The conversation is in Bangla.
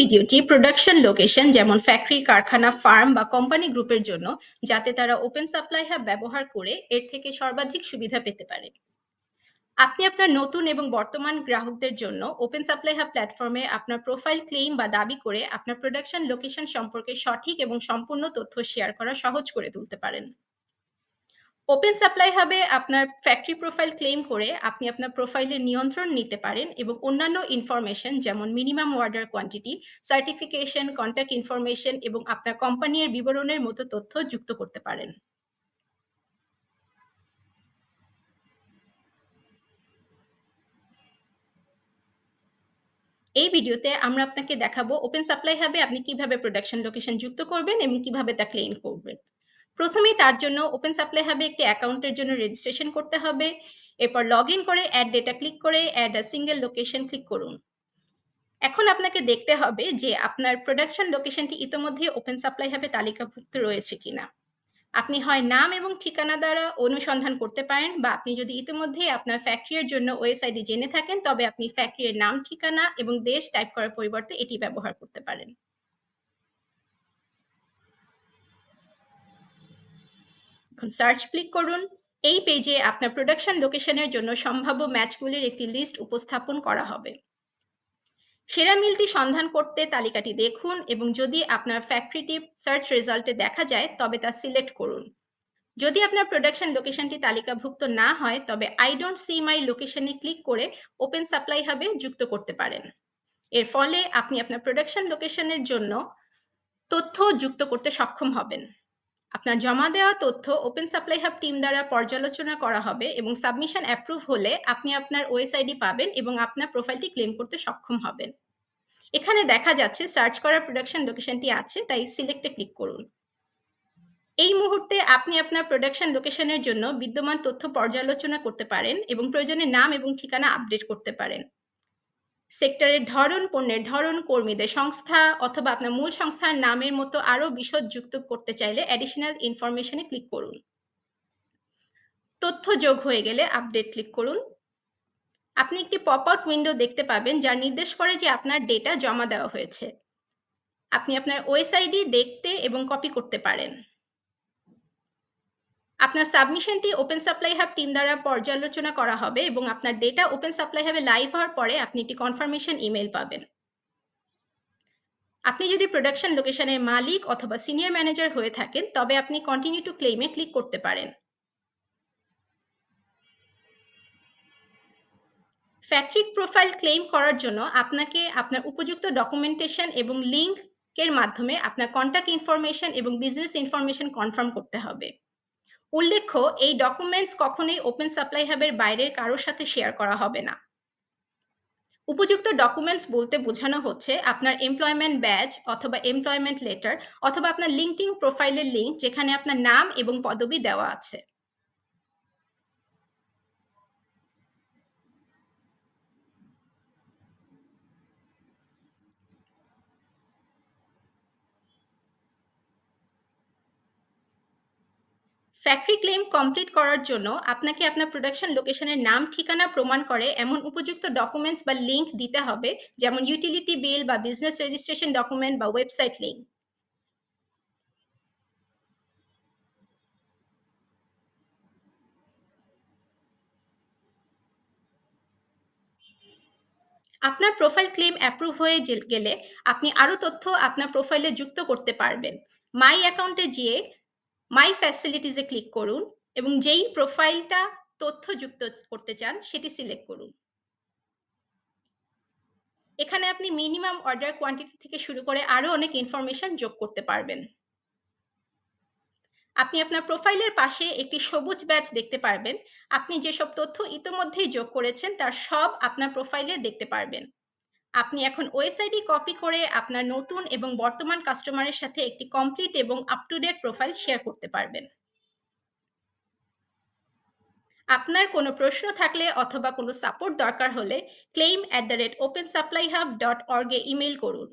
ভিডিওটি প্রোডাকশন লোকেশন যেমন ফ্যাক্টরি কারখানা ফার্ম বা কোম্পানি গ্রুপের জন্য, যাতে তারা ওপেন সাপ্লাই হাব ব্যবহার করে এর থেকে সর্বাধিক সুবিধা পেতে পারে। আপনি আপনার নতুন এবং বর্তমান গ্রাহকদের জন্য ওপেন সাপ্লাই হাব প্ল্যাটফর্মে আপনার প্রোফাইল ক্লেইম বা দাবি করে আপনার প্রোডাকশন লোকেশন সম্পর্কে সঠিক এবং সম্পূর্ণ তথ্য শেয়ার করা সহজ করে তুলতে পারেন। ওপেন সাপ্লাই হাবে আপনার ফ্যাক্টরি প্রোফাইল ক্লেম করে আপনি আপনার প্রোফাইলের নিয়ন্ত্রণ নিতে পারেন এবং অন্যান্য ইনফরমেশন যেমন minimum order quantity certification contact information এবং আপনার কোম্পানির বিবরণের মতো তথ্য যুক্ত করতে পারেন। এই ভিডিওতে আমরা আপনাকে দেখাবো ওপেন সাপ্লাই হাবে আপনি কীভাবে প্রোডাকশন লোকেশন যুক্ত করবেন এবং কীভাবে তা ক্লেম করবেন। প্রথমেই তার জন্য ওপেন সাপ্লাই হাবে, একটি অ্যাকাউন্টের জন্য রেজিস্ট্রেশন করতে হবে। এরপর লগ ইন করে অ্যাড ডেটা ক্লিক করে add a single location click করুন। এখন আপনাকে দেখতে হবে যে আপনার প্রোডাকশন লোকেশনটি ইতোমধ্যে ওপেন সাপ্লাই হাবে তালিকাভুক্ত রয়েছে কিনা। আপনি হয় নাম এবং ঠিকানা দ্বারা অনুসন্ধান করতে পারেন বা আপনি যদি ইতিমধ্যে আপনার ফ্যাক্টরির জন্য ওয়েবসাইটে জেনে থাকেন, তবে আপনি ফ্যাক্টরির নাম, ঠিকানা এবং দেশ টাইপ করার পরিবর্তে এটি ব্যবহার করতে পারেন। এখন সার্চ ক্লিক করুন। এই পেজে আপনার প্রোডাকশন লোকেশনের জন্য সম্ভাব্য ম্যাচগুলির একটি লিস্ট উপস্থাপন করা হবে। সেরা মিলটি সন্ধান করতে তালিকাটি দেখুন এবং যদি আপনার ফ্যাক্টরিটি সার্চ রেজাল্টে দেখা যায়, তবে তা সিলেক্ট করুন। যদি আপনার প্রোডাকশন লোকেশনটি তালিকাভুক্ত না হয়, তবে আই ডোন্ট সি মাই লোকেশনে ক্লিক করে ওপেন সাপ্লাই হাবে যুক্ত করতে পারেন। এর ফলে আপনি আপনার প্রোডাকশন লোকেশনের জন্য তথ্য যুক্ত করতে সক্ষম হবেন। আপনার জমা দেওয়া তথ্য ওপেন সাপ্লাই হাব টিম দ্বারা পর্যালোচনা করা হবে এবং সাবমিশন অ্যাপ্রুভ হলে আপনি আপনার ওয়েবসাইটে পাবেন এবং আপনার প্রোফাইলটি ক্লেম করতে সক্ষম হবেন। এখানে দেখা যাচ্ছে সার্চ করার প্রোডাকশন লোকেশনটি আছে, তাই সিলেক্টে ক্লিক করুন। এই মুহূর্তে আপনি আপনার প্রোডাকশন লোকেশনের জন্য বিদ্যমান তথ্য পর্যালোচনা করতে পারেন এবং প্রয়োজনে নাম এবং ঠিকানা আপডেট করতে পারেন। সেক্টরের ধরন, পণ্যের ধরন, কর্মীদের সংস্থা অথবা আপনার মূল সংস্থার নামের মতো আরও বিশদ যুক্ত করতে চাইলে অ্যাডিশনাল ইনফরমেশনে ক্লিক করুন। তথ্য যোগ হয়ে গেলে আপডেট ক্লিক করুন। আপনি একটি পপ আউট উইন্ডো দেখতে পাবেন যা নির্দেশ করে যে আপনার ডেটা জমা দেওয়া হয়েছে। আপনি আপনার ওয়েসআইডি দেখতে এবং কপি করতে পারেন। আপনার সাবমিশনটি ওপেন সাপ্লাই হাব টিম দ্বারা পর্যালোচনা করা হবে এবং আপনার ডেটা ওপেন সাপ্লাই হাবে লাইভ হওয়ার পরে আপনি একটি কনফার্মেশন ইমেল পাবেন। আপনি যদি প্রোডাকশন লোকেশনের মালিক অথবা সিনিয়র ম্যানেজার হয়ে থাকেন, তবে আপনি কন্টিনিউ টু ক্লেমে ক্লিক করতে পারেন। ফ্যাক্টরি প্রোফাইল ক্লেম করার জন্য আপনাকে আপনার উপযুক্ত ডকুমেন্টেশন এবং লিঙ্কের মাধ্যমে আপনার কন্ট্যাক্ট ইনফরমেশন এবং বিজনেস ইনফরমেশন কনফার্ম করতে হবে। উল্লেখ্য, এই ডকুমেন্টস কখনোই ওপেন সাপ্লাই হাবের বাইরের কারোর সাথে শেয়ার করা হবে না। উপযুক্ত ডকুমেন্টস বলতে বোঝানো হচ্ছে আপনার এমপ্লয়মেন্ট ব্যাজ অথবা এমপ্লয়মেন্ট লেটার অথবা আপনার লিঙ্কিং প্রোফাইলের লিঙ্ক যেখানে আপনার নাম এবং পদবি দেওয়া আছে। ফ্যাক্টরি ক্লেম কমপ্লিট করার জন্য আপনাকে আপনার প্রোডাকশন লোকেশনের নাম, ঠিকানা প্রমাণ করে এমন উপযুক্ত ডকুমেন্টস বা লিঙ্ক দিতে হবে, যেমন ইউটিলিটি বিল বা বিজনেস রেজিস্ট্রেশন ডকুমেন্ট বা ওয়েবসাইট লিঙ্ক আপনার প্রোফাইল ক্লেম অ্যাপ্রুভ হয়ে গেলে আপনি আরও তথ্য আপনার প্রোফাইলে যুক্ত করতে পারবেন। মাই অ্যাকাউন্টে গিয়ে মাই ফ্যাসিলিটিসে ক্লিক করুন এবং যেই প্রোফাইলটা তথ্য যুক্ত করতে চান, সেটি সিলেক্ট করুন। এখানে আপনি মিনিমাম অর্ডার কোয়ান্টিটি থেকে শুরু করে আরও অনেক ইনফরমেশন যোগ করতে পারবেন। আপনি আপনার প্রোফাইলের পাশে একটি সবুজ ব্যাচ দেখতে পারবেন। আপনি যেসব তথ্য ইতোমধ্যেই যোগ করেছেন, তার সব আপনার প্রোফাইলে দেখতে পারবেন। আপনি এখন ওয়েবসাইটই কপি করে আপনার নতুন এবং বর্তমান কাস্টমারের সাথে একটি কমপ্লিট এবং up to date profile share করতে পারবেন। আপনার কোনো প্রশ্ন থাকলে অথবা কোনো সাপোর্ট দরকার হলে claim at the rate Open Supply Hub dot অর্গে email করুন।